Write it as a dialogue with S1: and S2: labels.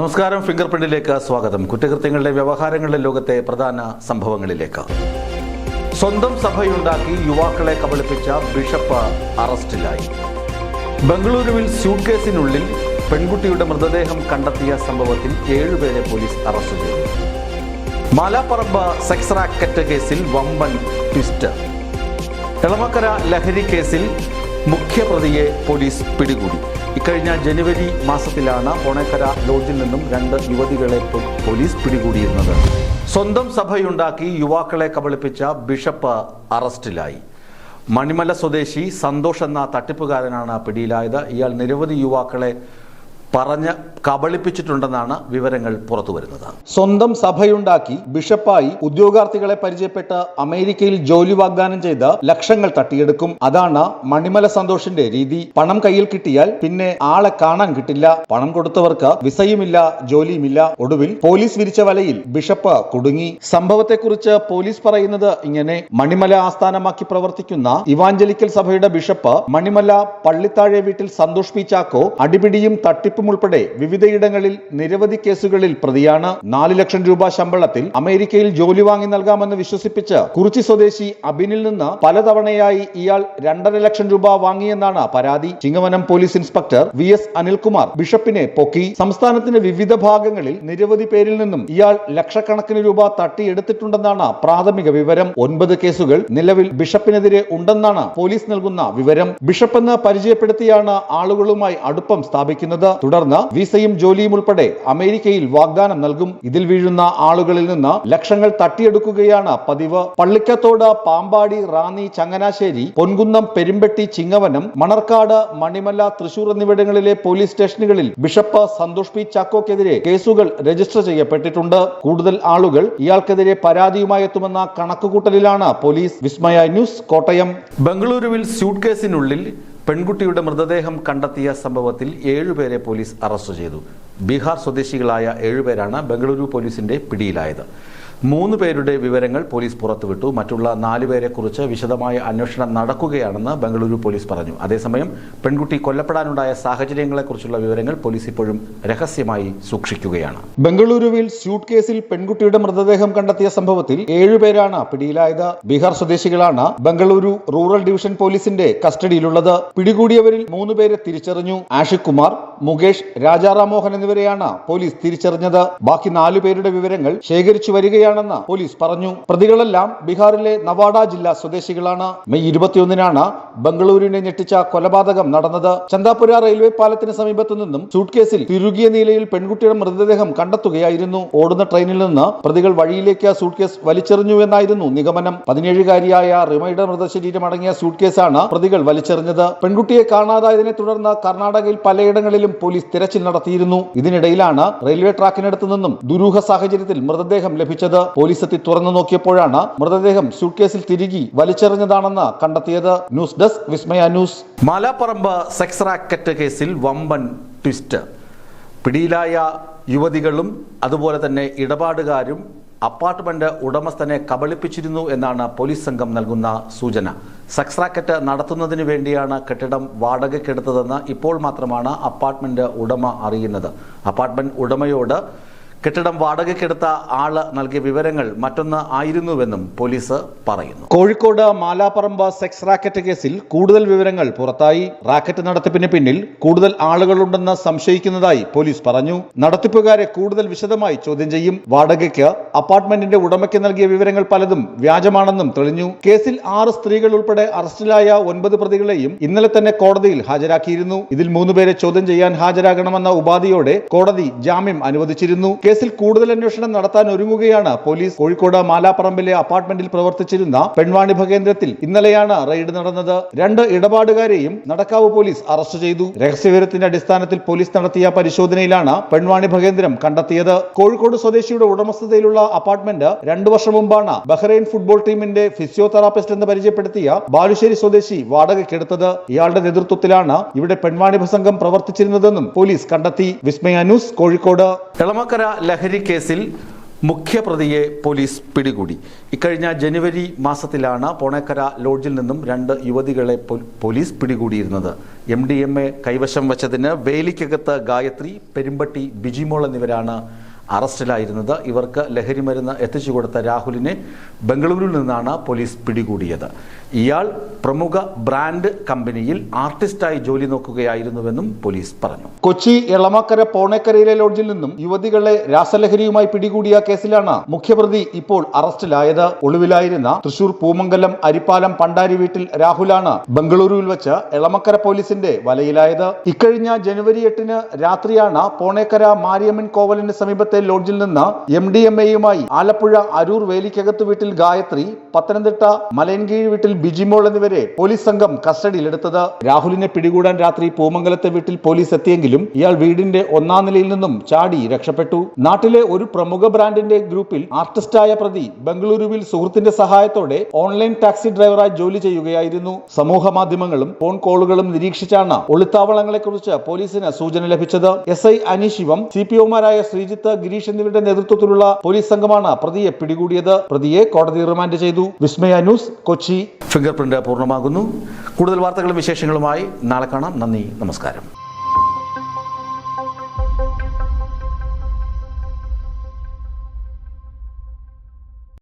S1: നമസ്കാരം ഫിംഗർ പ്രിന്റിലേക്ക് സ്വാഗതം. കുറ്റകൃത്യങ്ങളുടെ വ്യവഹാരങ്ങളുടെ ലോകത്തെ പ്രധാന സംഭവങ്ങളിലേക്ക്. സ്വന്തം സഭയുണ്ടാക്കി യുവാക്കളെ കബളിപ്പിച്ച ബിഷപ്പ് അറസ്റ്റിലായി. ബംഗളൂരുവിൽ സ്യൂട്ട് കേസിനുള്ളിൽ പെൺകുട്ടിയുടെ മൃതദേഹം കണ്ടെത്തിയ സംഭവത്തിൽ ഏഴുപേരെ പോലീസ് അറസ്റ്റ് ചെയ്തു. മാലാപ്പറമ്പ് സെക്സ് റാക്കറ്റ് കേസിൽ വമ്പൻ ട്വിസ്റ്റ്. എളമക്കര ലഹരി കേസിൽ മുഖ്യപ്രതിയെ പോലീസ് പിടികൂടി. ഇക്കഴിഞ്ഞ ജനുവരി മാസത്തിലാണ് ഓണക്കര ലോഡ്ജിൽ നിന്നും രണ്ട് യുവതികളെ പോലീസ് പിടികൂടിയിരുന്നത്. സ്വന്തം സഭയുണ്ടാക്കി യുവാക്കളെ കബളിപ്പിച്ച ബിഷപ്പ് അറസ്റ്റിലായി. മണിമല സ്വദേശി സന്തോഷ് എന്ന തട്ടിപ്പുകാരനാണ് പിടിയിലായത്. ഇയാൾ നിരവധി യുവാക്കളെ പറഞ്ഞ് കബളിപ്പിച്ചിട്ടുണ്ടെന്നാണ് വിവരങ്ങൾ പുറത്തു വരുന്നത്.
S2: സ്വന്തം സഭയുണ്ടാക്കി ബിഷപ്പായി ഉദ്യോഗാർത്ഥികളെ പരിചയപ്പെട്ട് അമേരിക്കയിൽ ജോലി വാഗ്ദാനം ചെയ്ത് ലക്ഷങ്ങൾ തട്ടിയെടുക്കും. അതാണ് മണിമല സന്തോഷിന്റെ രീതി. പണം കയ്യിൽ കിട്ടിയാൽ പിന്നെ ആളെ കാണാൻ കിട്ടില്ല. പണം കൊടുത്തവർക്ക് വിസയുമില്ല ജോലിയുമില്ല. ഒടുവിൽ പോലീസ് വിരിച്ച വലയിൽ ബിഷപ്പ് കുടുങ്ങി. സംഭവത്തെക്കുറിച്ച് പോലീസ് പറയുന്നത് ഇങ്ങനെ. മണിമല ആസ്ഥാനമാക്കി പ്രവർത്തിക്കുന്ന ഇവാഞ്ചലിക്കൽ സഭയുടെ ബിഷപ്പ് മണിമല പള്ളിത്താഴെ വീട്ടിൽ സന്തോഷ് പി ചാക്കോ അടിപിടിയും തട്ടിപ്പും ഉൾപ്പെടെ വിവിധയിടങ്ങളിൽ നിരവധി കേസുകളിൽ പ്രതിയാണ്. നാല് ലക്ഷം രൂപ ശമ്പളത്തിൽ അമേരിക്കയിൽ ജോലി വാങ്ങി നൽകാമെന്ന് വിശ്വസിപ്പിച്ച് കുറിച്ചി സ്വദേശി അബിനിൽ നിന്ന് പലതവണയായി ഇയാൾ രണ്ടര ലക്ഷം രൂപ വാങ്ങിയെന്നാണ് പരാതി. Chingavanam police inspector V S Anilkumar ബിഷപ്പിനെ പൊക്കി. സംസ്ഥാനത്തിന്റെ വിവിധ ഭാഗങ്ങളിൽ നിരവധി പേരിൽ നിന്നും ഇയാൾ ലക്ഷക്കണക്കിന് രൂപ തട്ടിയെടുത്തിട്ടുണ്ടെന്നാണ് പ്രാഥമിക വിവരം. ഒൻപത് കേസുകൾ നിലവിൽ ബിഷപ്പിനെതിരെ ഉണ്ടെന്നാണ് പോലീസ് നൽകുന്ന വിവരം. ബിഷപ്പ് എന്ന് പരിചയപ്പെടുത്തിയാണ് ആളുകളുമായി അടുപ്പം സ്ഥാപിക്കുന്നത്. തുടർന്ന് വിസയും ജോലിയും ഉൾപ്പെടെ അമേരിക്കയിൽ വാഗ്ദാനം നൽകും. ഇതിൽ വീഴുന്ന ആളുകളിൽ നിന്ന് ലക്ഷങ്ങൾ തട്ടിയെടുക്കുകയാണ് പതിവ്. പള്ളിക്കത്തോട് പാമ്പാടി റാന്നി ചങ്ങനാശ്ശേരി പൊൻകുന്നം പെരുമ്പെട്ടി ചിങ്ങവനം മണർക്കാട് മണിമല തൃശൂർ എന്നിവിടങ്ങളിലെ പോലീസ് സ്റ്റേഷനുകളിൽ ബിഷപ്പ് സന്തോഷ് പി ചാക്കോക്കെതിരെ കേസുകൾ രജിസ്റ്റർ ചെയ്യപ്പെട്ടിട്ടുണ്ട്. കൂടുതൽ ആളുകൾ ഇയാൾക്കെതിരെ പരാതിയുമായി എത്തുമെന്ന കണക്കുകൂട്ടലിലാണ് പോലീസ്. വിസ്മയ ന്യൂസ് കോട്ടയം.
S1: ബംഗളൂരുവിൽ സ്യൂട്ട് കേസിനുള്ളിൽ പെൺകുട്ടിയുടെ മൃതദേഹം കണ്ടെത്തിയ സംഭവത്തിൽ ഏഴുപേരെ പോലീസ് അറസ്റ്റ് ചെയ്തു. ബീഹാർ സ്വദേശികളായ ഏഴുപേരാണ് ബംഗളൂരു പോലീസിന്റെ പിടിയിലായത്. മൂന്ന് പേരുടെ വിവരങ്ങൾ പോലീസ് പുറത്തുവിട്ടു. മറ്റുള്ള നാലുപേരെക്കുറിച്ച് വിശദമായ അന്വേഷണം നടക്കുകയാണെന്ന് ബംഗളൂരു പോലീസ് പറഞ്ഞു. അതേസമയം പെൺകുട്ടി കൊല്ലപ്പെടാനുണ്ടായ സാഹചര്യങ്ങളെക്കുറിച്ചുള്ള വിവരങ്ങൾ പോലീസ് ഇപ്പോഴും രഹസ്യമായി സൂക്ഷിക്കുകയാണ്.
S2: ബംഗളൂരുവിൽ സ്യൂട്ട് കേസിൽ പെൺകുട്ടിയുടെ മൃതദേഹം കണ്ടെത്തിയ സംഭവത്തിൽ ഏഴുപേരാണ് പിടിയിലായത്. ബീഹാർ സ്വദേശികളാണ് ബംഗളൂരു റൂറൽ ഡിവിഷൻ പോലീസിന്റെ കസ്റ്റഡിയിലുള്ളത്. പിടികൂടിയവരിൽ മൂന്ന് പേരെ തിരിച്ചറിഞ്ഞു. ആഷിക് കുമാർ മുകേഷ് രാജാറാം മോഹൻ എന്നിവരെയാണ് പോലീസ് തിരിച്ചറിഞ്ഞത്. ബാക്കി നാലു പേരുടെ വിവരങ്ങൾ ശേഖരിച്ചു വരികയാണെന്ന് പോലീസ് പറഞ്ഞു. പ്രതികളെല്ലാം ബീഹാറിലെ നവാഡ ജില്ലാ സ്വദേശികളാണ്. മെയ് ഇരുപത്തിയൊന്നിനാണ് ബംഗളൂരുവിനെ ഞെട്ടിച്ച കൊലപാതകം നടന്നത്. ചന്താപുര റെയിൽവേ പാലത്തിന് സമീപത്തു നിന്നും സൂട്ട് കേസിൽ തിരുകിയ നിലയിൽ പെൺകുട്ടിയുടെ മൃതദേഹം കണ്ടെത്തുകയായിരുന്നു. ഓടുന്ന ട്രെയിനിൽ നിന്ന് പ്രതികൾ വഴിയിലേക്ക് സൂട്ട് കേസ് വലിച്ചെറിഞ്ഞു എന്നായിരുന്നു നിഗമനം. പതിനേഴുകാരിയായ റിമയുടെ മൃതശരീരം അടങ്ങിയ സൂട്ട് കേസാണ് പ്രതികൾ വലിച്ചെറിഞ്ഞത്. പെൺകുട്ടിയെ കാണാതായതിനെ തുടർന്ന് കർണാടകയിൽ പലയിടങ്ങളിലും പോലീസ് തിരച്ചിൽ നടത്തിയിരുന്നു. ഇതിനിടയിലാണ് റെയിൽവേ ട്രാക്കിനടുത്ത് നിന്നും ദുരൂഹ സാഹചര്യത്തിൽ മൃതദേഹം ലഭിച്ചത്. പോലീസ് എത്തി തുറന്നു നോക്കിയപ്പോഴാണ് മൃതദേഹം സ്യൂട്ട്കേസിൽ തിരികി വലിച്ചെറിഞ്ഞതാണെന്ന് കണ്ടെത്തിയത്. News desk Vismaya news.
S1: Malapparamba sex racket കേസിൽ വമ്പൻ ട്വിസ്റ്റ്. പിടിയിലായ യുവതികളും അതുപോലെ തന്നെ ഇടപാടുകാരും അപ്പാർട്ട്മെന്റ് ഉടമസ്ഥനെ കബളിപ്പിച്ചിരുന്നു എന്നാണ് പോലീസ് സംഘം നൽകുന്ന സൂചന. സെക്സ് റാക്കറ്റ് നടത്തുന്നതിന് വേണ്ടിയാണ് കെട്ടിടം വാടകയ്ക്കെടുത്തതെന്ന് ഇപ്പോൾ മാത്രമാണ് അപ്പാർട്ട്മെന്റ് ഉടമ അറിയുന്നത്. അപ്പാർട്ട്മെന്റ് ഉടമയോട് കെട്ടിടം വാടകയ്ക്കെടുത്ത ആൾ നൽകിയ വിവരങ്ങൾ മറ്റൊന്ന് ആയിരുന്നുവെന്നും പോലീസ് പറയുന്നു.
S2: കോഴിക്കോട് മാലാപ്പറമ്പ സെക്സ് റാക്കറ്റ് കേസിൽ കൂടുതൽ വിവരങ്ങൾ പുറത്തായി. റാക്കറ്റ് നടത്തിപ്പിന് പിന്നിൽ കൂടുതൽ ആളുകളുണ്ടെന്ന് സംശയിക്കുന്നതായി പോലീസ് പറഞ്ഞു. നടത്തിപ്പുകാരെ കൂടുതൽ വിശദമായി ചോദ്യം ചെയ്യും. വാടകയ്ക്ക് അപ്പാർട്ട്മെന്റിന്റെ ഉടമയ്ക്ക് നൽകിയ വിവരങ്ങൾ പലതും വ്യാജമാണെന്നും തെളിഞ്ഞു. കേസിൽ ആറ് സ്ത്രീകൾ ഉൾപ്പെടെ അറസ്റ്റിലായ ഒൻപത് പ്രതികളെയും ഇന്നലെ തന്നെ കോടതിയിൽ ഹാജരാക്കിയിരുന്നു. ഇതിൽ മൂന്നുപേരെ ചോദ്യം ചെയ്യാൻ ഹാജരാകണമെന്ന ഉപാധിയോടെ കോടതി ജാമ്യം അനുവദിച്ചിരുന്നു. കേസിൽ കൂടുതൽ അന്വേഷണം നടത്താൻ ഒരുങ്ങുകയാണ് പോലീസ്. കോഴിക്കോട് മാലാപ്പറമ്പിലെ അപ്പാർട്ട്മെന്റിൽ പ്രവർത്തിച്ചിരുന്ന പെൺവാണി കേന്ദ്രത്തിൽ ഇന്നലെയാണ് റെയ്ഡ് നടന്നത്. രണ്ട് ഇടപാടുകാരെയും നടക്കാവ് പോലീസ് അറസ്റ്റ് ചെയ്തു. രഹസ്യവിവരത്തിന്റെ അടിസ്ഥാനത്തിൽ പോലീസ് നടത്തിയ പരിശോധനയിലാണ് പെൺവാണി കേന്ദ്രം കണ്ടെത്തിയത്. കോഴിക്കോട് സ്വദേശിയുടെ ഉടമസ്ഥതയിലുള്ള അപ്പാർട്ട്മെന്റ് രണ്ടു വർഷം മുമ്പാണ് ബഹ്റൈൻ ഫുട്ബോൾ ടീമിന്റെ ഫിസിയോതെറാപ്പിസ്റ്റ് എന്ന് പരിചയപ്പെടുത്തിയ ബാലുശ്ശേരി സ്വദേശി വാടകയ്ക്കെടുത്തത്. ഇയാളുടെ നേതൃത്വത്തിലാണ് ഇവിടെ പെൺവാണിഭ സംഘം പ്രവർത്തിച്ചിരുന്നതെന്നും പോലീസ് കണ്ടെത്തി. വിസ്മയ ന്യൂസ് കോഴിക്കോട്.
S1: എളമക്കര ലഹരി കേസിൽ മുഖ്യപ്രതിയെ പോലീസ് പിടികൂടി. ഇക്കഴിഞ്ഞ ജനുവരി മാസത്തിലാണ് പോണേക്കര ലോഡ്ജിൽ നിന്നും രണ്ട് യുവതികളെ പോലീസ് പിടികൂടിയിരുന്നത്. എം ഡി എം എ കൈവശം വച്ചതിന് വേലിക്കകത്ത് ഗായത്രി പെരുമ്പട്ടി ബിജിമോൾ എന്നിവരാണ് അറസ്റ്റിലായിരുന്നത്. ഇവർക്ക് ലഹരി മരുന്ന് എത്തിച്ചു കൊടുത്ത രാഹുലിനെ ബംഗളൂരുവിൽ നിന്നാണ് പോലീസ് പിടികൂടിയത്. ഇയാൾ പ്രമുഖ ബ്രാൻഡ് കമ്പനിയിൽ ആർട്ടിസ്റ്റായി ജോലി നോക്കുകയായിരുന്നുവെന്നും പോലീസ് പറഞ്ഞു.
S2: കൊച്ചി എളമാക്കര പോണേക്കരയിലെ ലോഡ്ജിൽ നിന്നും യുവതികളെ രാസലഹരിയുമായി പിടികൂടിയ കേസിലാണ് മുഖ്യപ്രതി ഇപ്പോൾ അറസ്റ്റിലായത്. ഒളിവിലായിരുന്ന തൃശൂർ പൂമംഗലം അരിപ്പാലം പണ്ടാരി വീട്ടിൽ രാഹുലാണ് ബംഗളൂരുവിൽ വെച്ച് എളമക്കര പോലീസിന്റെ വലയിലായത്. ഇക്കഴിഞ്ഞ ജനുവരി എട്ടിന് രാത്രിയാണ് പോണേക്കര മാരിയമ്മൻ കോവലിന് സമീപത്തെ ലോഡ്ജിൽ നിന്ന് എം ഡി എം എയുമായി ആലപ്പുഴ അരൂർ വേലിക്കകത്ത് വീട്ടിൽ ഗായത്രി പത്തനംതിട്ട മലയൻകീഴ് വീട്ടിൽ ബിജിമോൾ എന്നിവരെ പോലീസ് സംഘം കസ്റ്റഡിയിലെടുത്തത്. രാഹുലിനെ പിടികൂടാൻ രാത്രി പൂമംഗലത്തെ വീട്ടിൽ പോലീസ് എത്തിയെങ്കിലും ഇയാൾ വീടിന്റെ ഒന്നാം നിലയിൽ നിന്നും ചാടി രക്ഷപ്പെട്ടു. നാട്ടിലെ ഒരു പ്രമുഖ ബ്രാൻഡിന്റെ ഗ്രൂപ്പിൽ ആർട്ടിസ്റ്റായ പ്രതി ബംഗളൂരുവിൽ സുഹൃത്തിന്റെ സഹായത്തോടെ ഓൺലൈൻ ടാക്സി ഡ്രൈവറായി ജോലി ചെയ്യുകയായിരുന്നു. സമൂഹ മാധ്യമങ്ങളും ഫോൺ കോളുകളും നിരീക്ഷിച്ചാണ് ഒളിത്താവളങ്ങളെക്കുറിച്ച് പോലീസിന് സൂചന ലഭിച്ചത്. S I Aneesh Shivam C P ഒമാരായ ശ്രീജിത്ത് ഗിരീഷ് എന്നിവരുടെ നേതൃത്വത്തിലുള്ള പോലീസ് സംഘമാണ് പ്രതിയെ പിടികൂടിയത്. പ്രതിയെ കോടതി റിമാൻഡ് ചെയ്തു. Vismaya news Kochi.
S1: Finger print പൂർണമാകുന്നു. കൂടുതൽ വാർത്തകളും വിശേഷങ്ങളുമായി നാളെ കാണാം. നന്ദി നമസ്കാരം.